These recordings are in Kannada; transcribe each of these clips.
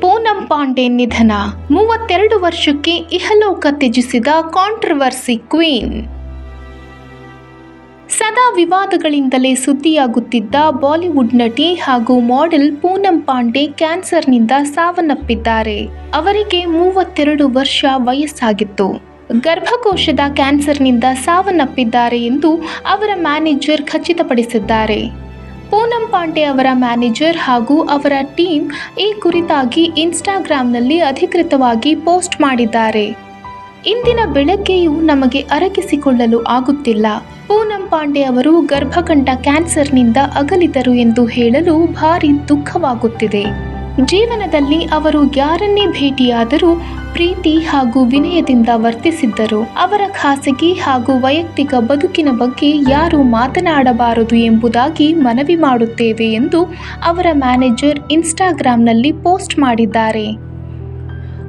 ಪೂನಂ ಪಾಂಡೆ ನಿಧನ. ಮೂವತ್ತೆರಡು ವರ್ಷಕ್ಕೆ ಇಹಲೋಕ ತ್ಯಜಿಸಿದ ಕಾಂಟ್ರವರ್ಸಿ ಕ್ವೀನ್. ಸದಾ ವಿವಾದಗಳಿಂದಲೇ ಸುದ್ದಿಯಾಗುತ್ತಿದ್ದ ಬಾಲಿವುಡ್ ನಟಿ ಹಾಗೂ ಮಾಡೆಲ್ ಪೂನಂ ಪಾಂಡೆ ಕ್ಯಾನ್ಸರ್ನಿಂದ ಸಾವನ್ನಪ್ಪಿದ್ದಾರೆ. ಅವರಿಗೆ ಮೂವತ್ತೆರಡು ವರ್ಷ ವಯಸ್ಸಾಗಿತ್ತು. ಗರ್ಭಕೋಶದ ಕ್ಯಾನ್ಸರ್ನಿಂದ ಸಾವನ್ನಪ್ಪಿದ್ದಾರೆ ಎಂದು ಅವರ ಮ್ಯಾನೇಜರ್ ಖಚಿತಪಡಿಸಿದ್ದಾರೆ. ಪೂನಂ ಪಾಂಡೆ ಅವರ ಮ್ಯಾನೇಜರ್ ಹಾಗೂ ಅವರ ಟೀಮ್ ಈ ಕುರಿತಾಗಿ ಇನ್ಸ್ಟಾಗ್ರಾಂನಲ್ಲಿ ಅಧಿಕೃತವಾಗಿ ಪೋಸ್ಟ್ ಮಾಡಿದ್ದಾರೆ. ಇಂದಿನ ಬೆಳಗ್ಗೆಯೂ ನಮಗೆ ಅರಗಿಸಿಕೊಳ್ಳಲು ಆಗುತ್ತಿಲ್ಲ. ಪೂನಂ ಪಾಂಡೆ ಅವರು ಗರ್ಭಕಂಠ ಕ್ಯಾನ್ಸರ್ನಿಂದ ಅಗಲಿದರು ಎಂದು ಹೇಳಲು ಭಾರಿ ದುಃಖವಾಗುತ್ತಿದೆ. ಜೀವನದಲ್ಲಿ ಅವರು ಯಾರನ್ನೇ ಭೇಟಿಯಾದರೂ ಪ್ರೀತಿ ಹಾಗೂ ವಿನಯದಿಂದ ವರ್ತಿಸಿದ್ದರು. ಅವರ ಖಾಸಗಿ ಹಾಗೂ ವೈಯಕ್ತಿಕ ಬದುಕಿನ ಬಗ್ಗೆ ಯಾರು ಮಾತನಾಡಬಾರದು ಎಂಬುದಾಗಿ ಮನವಿ ಮಾಡುತ್ತೇವೆ ಎಂದು ಅವರ ಮ್ಯಾನೇಜರ್ ಇನ್ಸ್ಟಾಗ್ರಾಂನಲ್ಲಿ ಪೋಸ್ಟ್ ಮಾಡಿದ್ದಾರೆ.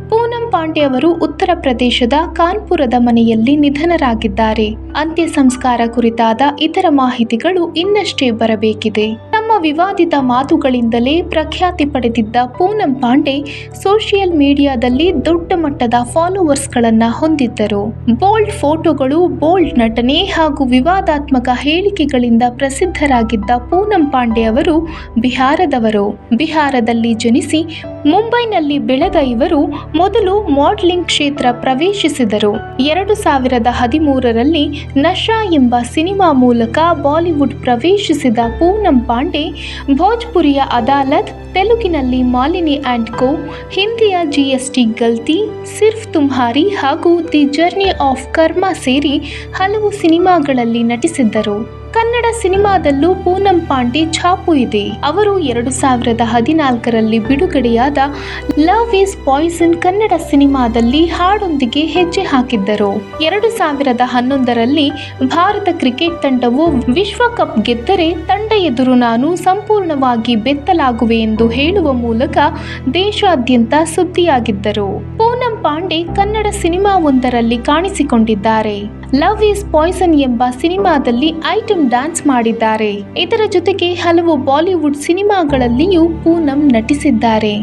ಪೂನಂ ಪಾಂಡೆ ಅವರು ಉತ್ತರ ಪ್ರದೇಶದ ಕಾನ್ಪುರದ ಮನೆಯಲ್ಲಿ ನಿಧನರಾಗಿದ್ದಾರೆ. ಅಂತ್ಯ ಸಂಸ್ಕಾರ ಕುರಿತಾದ ಇತರ ಮಾಹಿತಿಗಳು ಇನ್ನಷ್ಟೇ ಬರಬೇಕಿದೆ. ವಿವಾದಿತ ಮಾತುಗಳಿಂದಲೇ ಪ್ರಖ್ಯಾತಿ ಪಡೆದಿದ್ದ ಪೂನಂ ಪಾಂಡೆ ಸೋಷಿಯಲ್ ಮೀಡಿಯಾದಲ್ಲಿ ದೊಡ್ಡ ಮಟ್ಟದ ಫಾಲೋವರ್ಸ್ಗಳನ್ನು ಹೊಂದಿದ್ದರು. ಬೋಲ್ಡ್ ಫೋಟೋಗಳು, ಬೋಲ್ಡ್ ನಟನೆ ಹಾಗೂ ವಿವಾದಾತ್ಮಕ ಹೇಳಿಕೆಗಳಿಂದ ಪ್ರಸಿದ್ಧರಾಗಿದ್ದ ಪೂನಂ ಪಾಂಡೆ ಅವರು ಬಿಹಾರದವರು. ಬಿಹಾರದಲ್ಲಿ ಜನಿಸಿ ಮುಂಬೈನಲ್ಲಿ ಬೆಳೆದ ಇವರು ಮೊದಲು ಮಾಡಲಿಂಗ್ ಕ್ಷೇತ್ರ ಪ್ರವೇಶಿಸಿದರು. ಎರಡು ಸಾವಿರದ ಹದಿಮೂರರಲ್ಲಿ ನಶಾ ಎಂಬ ಸಿನಿಮಾ ಮೂಲಕ ಬಾಲಿವುಡ್ ಪ್ರವೇಶಿಸಿದ ಪೂನಂ ಪಾಂಡೆ, ಭೋಜ್ಪುರಿಯ ಅದಾಲತ್, ತೆಲುಗಿನಲ್ಲಿ ಮಾಲಿನಿ ಆ್ಯಂಡ್ ಕೋ, ಹಿಂದಿಯ ಜಿಎಸ್ಟಿ ಗಲ್ತಿ, ಸಿರ್ಫ್ ತುಮ್ಹಾರಿ ಹಾಗೂ ದಿ ಜರ್ನಿ ಆಫ್ ಕರ್ಮ ಸೇರಿ ಹಲವು ಸಿನಿಮಾಗಳಲ್ಲಿ ನಟಿಸಿದ್ದರು. ಸಿನಿಮಾದಲ್ಲೂ ಪೂನಂ ಪಾಂಡೆ ಛಾಪು ಇದೆ. ಅವರು ಎರಡು ಸಾವಿರದ ಹದಿನಾಲ್ಕರಲ್ಲಿ ಬಿಡುಗಡೆಯಾದ ಲವ್ ಈಸ್ ಪಾಯ್ಸನ್ ಕನ್ನಡ ಸಿನಿಮಾದಲ್ಲಿ ಹಾಡೊಂದಿಗೆ ಹೆಜ್ಜೆ ಹಾಕಿದ್ದರು. ಎರಡು ಸಾವಿರದ ಹನ್ನೊಂದರಲ್ಲಿ ಭಾರತ ಕ್ರಿಕೆಟ್ ತಂಡವು ವಿಶ್ವಕಪ್ ಗೆದ್ದರೆ ತಂಡ ಎದುರು ನಾನು ಸಂಪೂರ್ಣವಾಗಿ ಬೆತ್ತಲಾಗುವೆ ಎಂದು ಹೇಳುವ ಮೂಲಕ ದೇಶಾದ್ಯಂತ ಸುದ್ದಿಯಾಗಿದ್ದರು. ಪೂನಂ ಪಾಂಡೆ ಕನ್ನಡ ಸಿನಿಮಾವೊಂದರಲ್ಲಿ ಕಾಣಿಸಿಕೊಂಡಿದ್ದಾರೆ. ಲವ್ ಈಸ್ ಪಾಯ್ಸನ್ ಎಂಬ ಸಿನಿಮಾದಲ್ಲಿ ಐಟಂ ಡ್ಯಾನ್ಸ್ ಮಾಡಿದ್ದಾರೆ. ಇದರ ಜೊತೆಗೆ ಹಲವು ಬಾಲಿವುಡ್ ಸಿನಿಮಾಗಳಲ್ಲಿಯೂ ಪೂನಂ ನಟಿಸಿದ್ದಾರೆ.